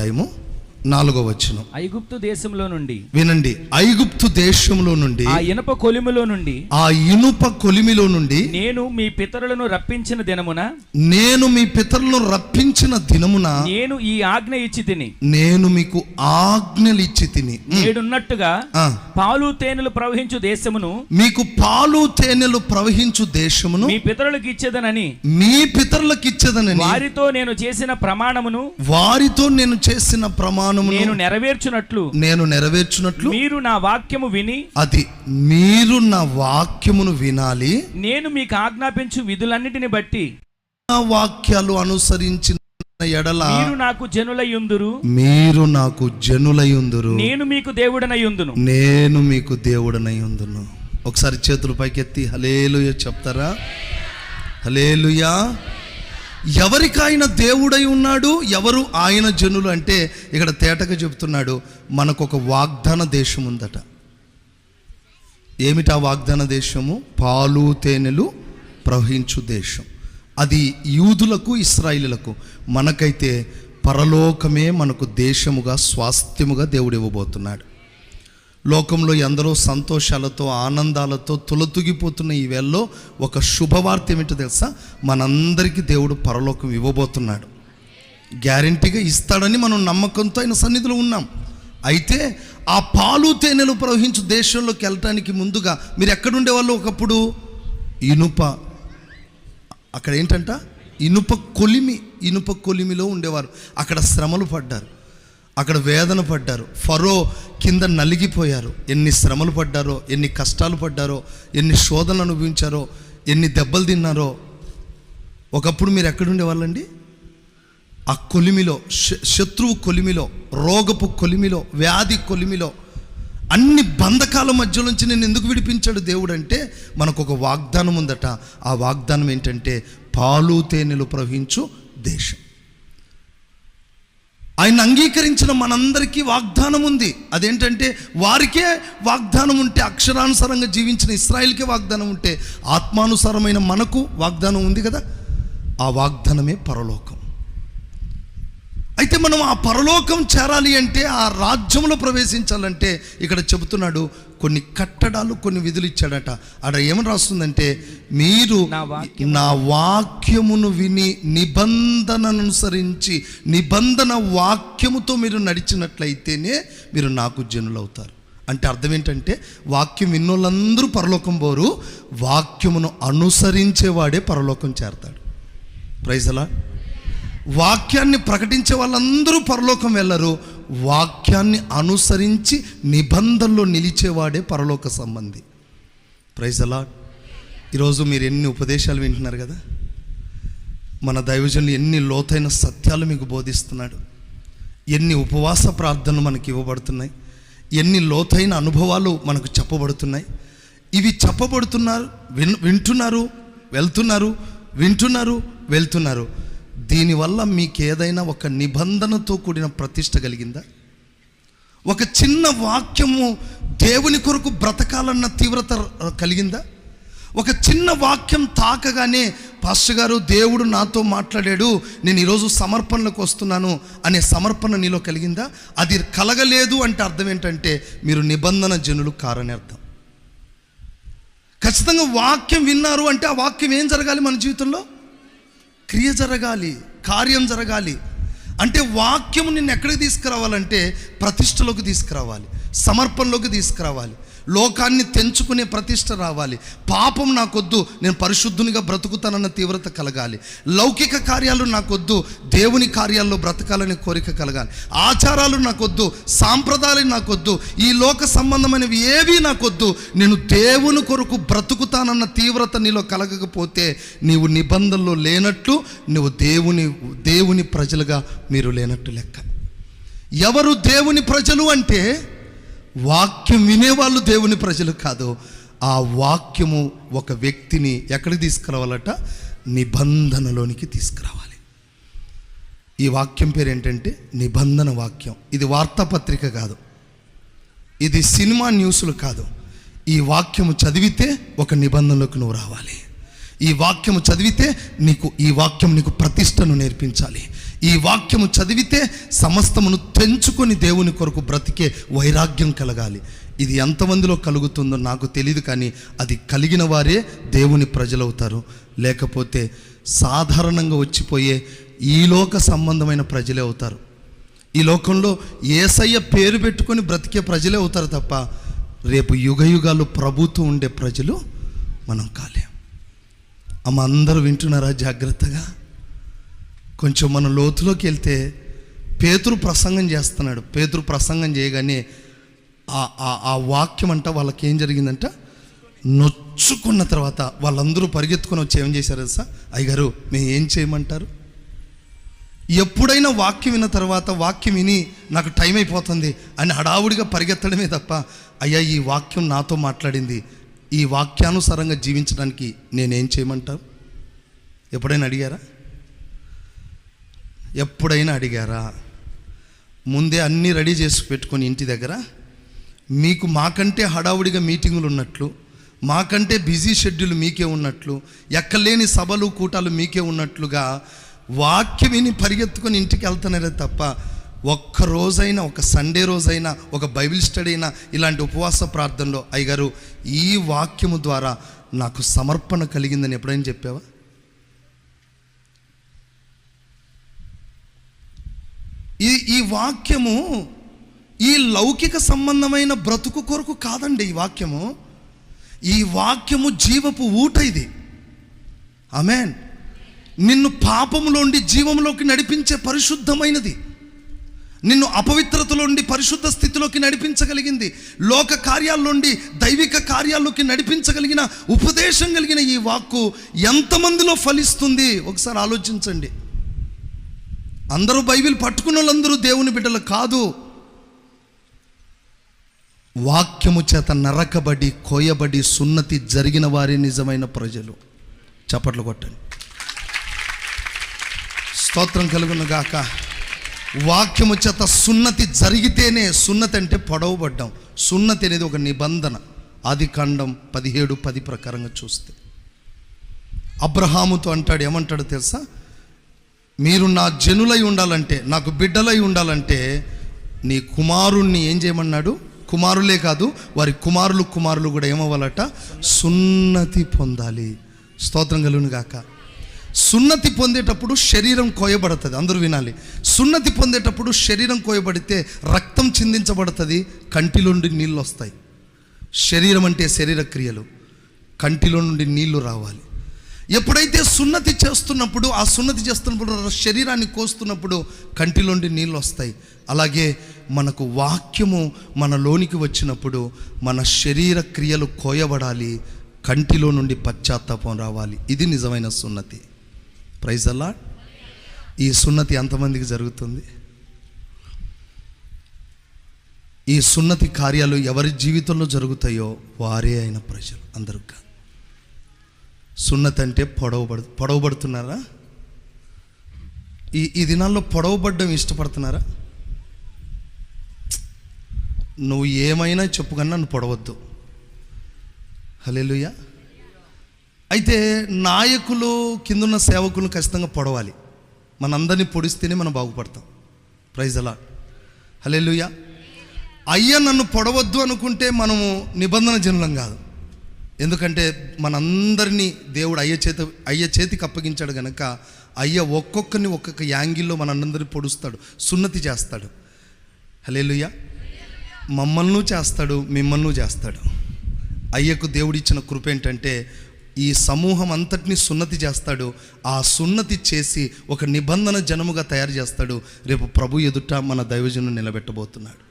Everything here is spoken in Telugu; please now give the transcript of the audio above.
టైము నాలుగో వచనం. ఐగుప్తు దేశంలో నుండి వినండి. ఐగుప్తు దేశంలో నుండి ఆ ఇనప కొలిమిలో నుండి ఆ ఇనుప కొలిమిలో నుండి నేను మీ పితరులను రప్పించిన దినమున నేను మీ పితరులను రప్పించిన దినమున నేను ఈ ఆజ్ఞ ఇచ్చి తిని నేను మీకు ఆజ్ఞలు ఇచ్చి తిని. నేడున్నట్టుగా పాలు తేనెలు ప్రవహించు దేశమును మీకు పాలు తేనెలు ప్రవహించు దేశమును మీ పితరులకు ఇచ్చేదనని మీ పితరులకు ఇచ్చదనని వారితో నేను చేసిన ప్రమాణమును వారితో నేను చేసిన ప్రమాణమును నేను నెరవేర్చునట్లు. నేను నెరవేర్చున్నట్లు మీరు నా వాక్యము విని అది మీరు నా వాక్యమును వినాలి. నేను మీకు ఆజ్ఞాపించు విధులన్నిటిని బట్టి నా వాక్యాలు అనుసరించిన ఎడల మీరు నాకు జనులయ్యుందురు. మీరు నాకు జనులయుందురు నేను మీకు దేవుడనయ్యుందును. నేను మీకు దేవుడనై ఉందును ఒకసారి చేతులు పైకెత్తి హలేలుయ చెప్తారా? హలేలుయా ఎవరికైనా దేవుడై ఉన్నాడు ఎవరు ఆయన జనులు అంటే ఇక్కడ తేటగా చెబుతున్నాడు మనకు ఒక వాగ్దాన దేశం ఉందట. ఏమిటా వాగ్దాన దేశము? పాలు తేనెలు ప్రవహించు దేశం. అది యూదులకు ఇస్రాయిలులకు. మనకైతే పరలోకమే మనకు దేశముగా స్వాస్థ్యముగా దేవుడు ఇవ్వబోతున్నాడు. లోకంలో ఎందరో సంతోషాలతో ఆనందాలతో తులతుగిపోతున్న ఈ వేళలో ఒక శుభవార్త ఏమిటో తెలుసా? మనందరికీ దేవుడు పరలోకం ఇవ్వబోతున్నాడు. గ్యారంటీగా ఇస్తాడని మనం నమ్మకంతో ఆయన సన్నిధిలో ఉన్నాం. అయితే ఆ పాలు తేనెలు ప్రవహించు దేశంలోకి వెళ్ళటానికి ముందుగా మీరు ఎక్కడుండే వాళ్ళు ఒకప్పుడు? ఇనుప. అక్కడ ఏంటంట? ఇనుప కొలిమి ఇనుప కొలిమిలో ఉండేవారు. అక్కడ శ్రమలు పడ్డారు. అక్కడ వేదన పడ్డారు. ఫరో కింద నలిగిపోయారు. ఎన్ని శ్రమలు పడ్డారో ఎన్ని కష్టాలు పడ్డారో ఎన్ని శోధనలు అనుభవించారో ఎన్ని దెబ్బలు తిన్నారో. ఒకప్పుడు మీరు ఎక్కడుండే వాళ్ళండి ఆ కొలిమిలో శత్రువు కొలిమిలో రోగపు కొలిమిలో వ్యాధి కొలిమిలో అన్ని బంధకాల మధ్య నుంచి నేను ఎందుకు విడిపించాడు దేవుడు అంటే మనకు ఒక వాగ్దానం ఉందట. ఆ వాగ్దానం ఏంటంటే పాలు తేనెలు ప్రవహించు దేశం. ఆయన అంగీకరించిన మనందరికీ వాగ్దానం ఉంది. అదేంటంటే వారికే వాగ్దానం ఉంటే అక్షరానుసారంగా జీవించిన ఇస్రాయిల్కే వాగ్దానం ఉంటే ఆత్మానుసారమైన మనకు వాగ్దానం ఉంది కదా? ఆ వాగ్దానమే పరలోకం. అయితే మనం ఆ పరలోకం చేరాలి అంటే ఆ రాజ్యంలో ప్రవేశించాలంటే ఇక్కడ చెబుతున్నాడు కొన్ని కట్టడాలు కొన్ని విధులు ఇచ్చాడట. అక్కడ ఏమని రాస్తుందంటే మీరు నా వాక్యము- నా వాక్యమును విని నిబంధనను అనుసరించి నిబంధన వాక్యముతో మీరు నడిచినట్లయితేనే మీరు నాకు జనులవుతారు. అంటే అర్థం ఏంటంటే వాక్యం విన్నోళ్ళందరూ పరలోకం పోరు వాక్యమును అనుసరించేవాడే పరలోకం చేరతాడు. ప్రైజలా వాక్యాన్ని ప్రకటించే వాళ్ళందరూ పరలోకం వెళ్ళరు. వాక్యాన్ని అనుసరించి నిబంధనలో నిలిచేవాడే పరలోక సంబంధి. ప్రైజ్ అలా ఈరోజు మీరు ఎన్ని ఉపదేశాలు వింటున్నారు కదా? మన దైవజనులు ఎన్ని లోతైన సత్యాలు మీకు బోధిస్తున్నాడు. ఎన్ని ఉపవాస ప్రార్థనలు మనకి ఇవ్వబడుతున్నాయి. ఎన్ని లోతైన అనుభవాలు మనకు చెప్పబడుతున్నాయి. ఇవి చెప్పబడుతున్నారు విన్ వింటున్నారు వెళ్తున్నారు వింటున్నారు వెళ్తున్నారు. దీనివల్ల మీకు ఏదైనా ఒక నిబంధనతో కూడిన ప్రతిష్ట కలిగిందా? ఒక చిన్న వాక్యము దేవుని కొరకు బ్రతకాలన్న తీవ్రత కలిగిందా? ఒక చిన్న వాక్యం తాకగానే పాస్టర్ గారు దేవుడు నాతో మాట్లాడాడు నేను ఈరోజు సమర్పణలకు వస్తున్నాను అనే సమర్పణ నీలో కలిగిందా? అది కలగలేదు అంటే అర్థం ఏంటంటే మీరు నిబంధన జనులు కారని అర్థం ఖచ్చితంగా వాక్యం విన్నారు అంటే ఆ వాక్యం ఏం జరగాలి మన జీవితంలో? క్రియ జరగాలి కార్యం జరగాలి. అంటే వాక్యము నిన్ను ఎక్కడికి తీసుకురావాలంటే ప్రతిష్టలోకి తీసుకురావాలి. సమర్పణలోకి తీసుకురావాలి. లోకాన్ని తెంచుకునే ప్రతిష్ట రావాలి. పాపం నాకొద్దు నేను పరిశుద్ధునిగా బ్రతుకుతానన్న తీవ్రత కలగాలి. లౌకిక కార్యాలు నాకొద్దు దేవుని కార్యాల్లో బ్రతకాలనే కోరిక కలగాలి. ఆచారాలు నాకొద్దు సాంప్రదాయాలు నాకొద్దు ఈ లోక సంబంధమైనవి ఏవి నాకొద్దు నేను దేవుని కొరకు బ్రతుకుతానన్న తీవ్రత నీలో కలగకపోతే నీవు నిబంధనలో లేనట్లు నువ్వు దేవుని దేవుని ప్రజలుగా మీరు లేనట్టు లెక్క. ఎవరు దేవుని ప్రజలు అంటే వాక్యం వినేవాళ్ళు దేవుని ప్రజలు కాదు. ఆ వాక్యము ఒక వ్యక్తిని ఎక్కడికి తీసుకురావాలట? నిబంధనలోనికి తీసుకురావాలి. ఈ వాక్యం పేరు ఏంటంటే నిబంధన వాక్యం. ఇది వార్తాపత్రిక కాదు. ఇది సినిమా న్యూస్లు కాదు. ఈ వాక్యము చదివితే ఒక నిబంధనలోకి నువ్వు రావాలి. ఈ వాక్యము చదివితే నీకు ఈ వాక్యం నీకు ప్రతిష్టను నేర్పించాలి. ఈ వాక్యము చదివితే సమస్తమును తెంచుకొని దేవుని కొరకు బ్రతికే వైరాగ్యం కలగాలి. ఇది ఎంతమందిలో కలుగుతుందో నాకు తెలియదు కానీ అది కలిగిన వారే దేవుని ప్రజలవుతారు. లేకపోతే సాధారణంగా వచ్చిపోయే ఈ లోక సంబంధమైన ప్రజలే అవుతారు. ఈ లోకంలో ఏసయ్య పేరు పెట్టుకొని బ్రతికే ప్రజలే అవుతారు తప్ప రేపు యుగ యుగాలు ప్రభుత్వం ఉండే ప్రజలు మనం కాలేం. అమ్మ అందరూ వింటున్నారా జాగ్రత్తగా? కొంచెం మనం లోతులోకి వెళ్తే పేతురు ప్రసంగం చేస్తున్నాడు. పేతురు ప్రసంగం చేయగానే ఆ ఆ ఆ వాక్యం అంట వాళ్ళకి ఏం జరిగిందంట? నొచ్చుకున్న తర్వాత వాళ్ళందరూ పరిగెత్తుకొని వచ్చి ఏం చేశారు సార్ అయ్యగారు మేము ఏం చేయమంటారు? ఎప్పుడైనా వాక్యం విన్న తర్వాత వాక్యం విని నాకు టైం అయిపోతుంది అని హడావుడిగా పరిగెత్తడమే తప్ప అయ్యా ఈ వాక్యం నాతో మాట్లాడింది. ఈ వాక్యానుసారంగా జీవించడానికి నేనేం చేయమంటారు? ఎప్పుడైనా అడిగారా? ఎప్పుడైనా అడిగారా? ముందే అన్నీ రెడీ చేసి పెట్టుకొని ఇంటి దగ్గర. మీకు మాకంటే హడావుడిగా మీటింగులు ఉన్నట్లు మాకంటే బిజీ షెడ్యూల్ మీకే ఉన్నట్లు ఎక్కలేని సభలు కూటాలు మీకే ఉన్నట్లుగా వాక్యం విని పరిగెత్తుకొని ఇంటికి వెళ్తున్నారే తప్ప ఒక్క రోజైనా ఒక సండే రోజైనా ఒక బైబిల్ స్టడీ అయినా ఇలాంటి ఉపవాస ప్రార్థనలో అయ్యగారు ఈ వాక్యము ద్వారా నాకు సమర్పణ కలిగిందని ఎప్పుడైనా చెప్పావా ఈ ఈ వాక్యము ఈ లౌకిక సంబంధమైన బ్రతుకు కొరకు కాదండి ఈ వాక్యము. ఈ వాక్యము జీవపు ఊట ఇది. అమెన్ నిన్ను పాపములోండి జీవంలోకి నడిపించే పరిశుద్ధమైనది. నిన్ను అపవిత్రతలోండి పరిశుద్ధ స్థితిలోకి నడిపించగలిగింది. లోక కార్యాల్లోండి దైవిక కార్యాల్లోకి నడిపించగలిగిన ఉపదేశం కలిగిన ఈ వాక్కు ఎంతమందిలో ఫలిస్తుంది? ఒకసారి ఆలోచించండి. అందరూ బైబిల్ పట్టుకున్న వాళ్ళందరూ దేవుని బిడ్డలు కాదు. వాక్యము చేత నరకబడి కోయబడి సున్నతి జరిగిన వారే నిజమైన ప్రజలు. చప్పట్లు కొట్టండి. స్తోత్రం కలుగును గాక. వాక్యము చేత సున్నతి జరిగితేనే సున్నతి అంటే పొడవబడ్డాం సున్నతి అనేది ఒక నిబంధన. ఆది కాండం పదిహేడు పది ప్రకారంగా చూస్తే. అబ్రహాముతో అంటాడు ఏమంటాడు తెలుసా? మీరు నా జనులై ఉండాలంటే నాకు బిడ్డలై ఉండాలంటే నీ కుమారుణ్ణి ఏం చేయమన్నాడు? కుమారులే కాదు వారి కుమారులు కుమారులు కూడా ఏమవ్వాలట? సున్నతి పొందాలి. స్తోత్రం కలుగును గాక సున్నతి పొందేటప్పుడు శరీరం కోయబడుతుంది. అందరూ వినాలి. సున్నతి పొందేటప్పుడు శరీరం కోయబడితే రక్తం చిందించబడుతుంది కంటిలో నుండి నీళ్ళు వస్తాయి. శరీరం అంటే శరీర క్రియలు. కంటిలో నుండి నీళ్ళు రావాలి. ఎప్పుడైతే సున్నతి చేస్తున్నప్పుడు ఆ సున్నతి చేస్తున్నప్పుడు శరీరాన్ని కోస్తున్నప్పుడు కంటిలోండి నీళ్ళు వస్తాయి. అలాగే మనకు వాక్యము మన లోనికి వచ్చినప్పుడు మన శరీర క్రియలు కోయబడాలి కంటిలో నుండి పశ్చాత్తాపం రావాలి. ఇది నిజమైన సున్నతి. ప్రైజ్ అలా ఈ సున్నతి ఎంతమందికి జరుగుతుంది? ఈ సున్నతి కార్యాలు ఎవరి జీవితంలో జరుగుతాయో వారే అయిన ప్రజలు అందరూ కాదు. సున్నతంటే పొడవబడు పొడవబడుతున్నారా ఈ ఈ దినాల్లో పొడవబడ్డం ఇష్టపడుతున్నారా? నువ్వు ఏమైనా చెప్పుకన్నా నన్ను పొడవద్దు. హలేలుయ్యా అయితే నాయకులు కిందున్న సేవకులు ఖచ్చితంగా పొడవాలి. మనందరినీ పొడిస్తేనే మనం బాగుపడతాం. ప్రైజ్ అలా హలేలుయ్యా అయ్యా నన్ను పొడవద్దు అనుకుంటే మనము నిబంధన జనులం కాదు. ఎందుకంటే మనందరినీ దేవుడు అయ్య చేత అయ్య చేతికి అప్పగించాడు కనుక అయ్య ఒక్కొక్కరిని ఒక్కొక్క యాంగిల్లో మనందరినీ పొడుస్తాడు సున్నతి చేస్తాడు. హలేలుయ్య మమ్మల్ని చేస్తాడు మిమ్మల్ని చేస్తాడు. అయ్యకు దేవుడిచ్చిన కృప ఏంటంటే ఈ సమూహం అంతటిని సున్నతి చేస్తాడు ఆ సున్నతి చేసి ఒక నిబంధన జనముగా తయారు చేస్తాడు. రేపు ప్రభు ఎదుట మన దైవజను నిలబెట్టబోతున్నాడు.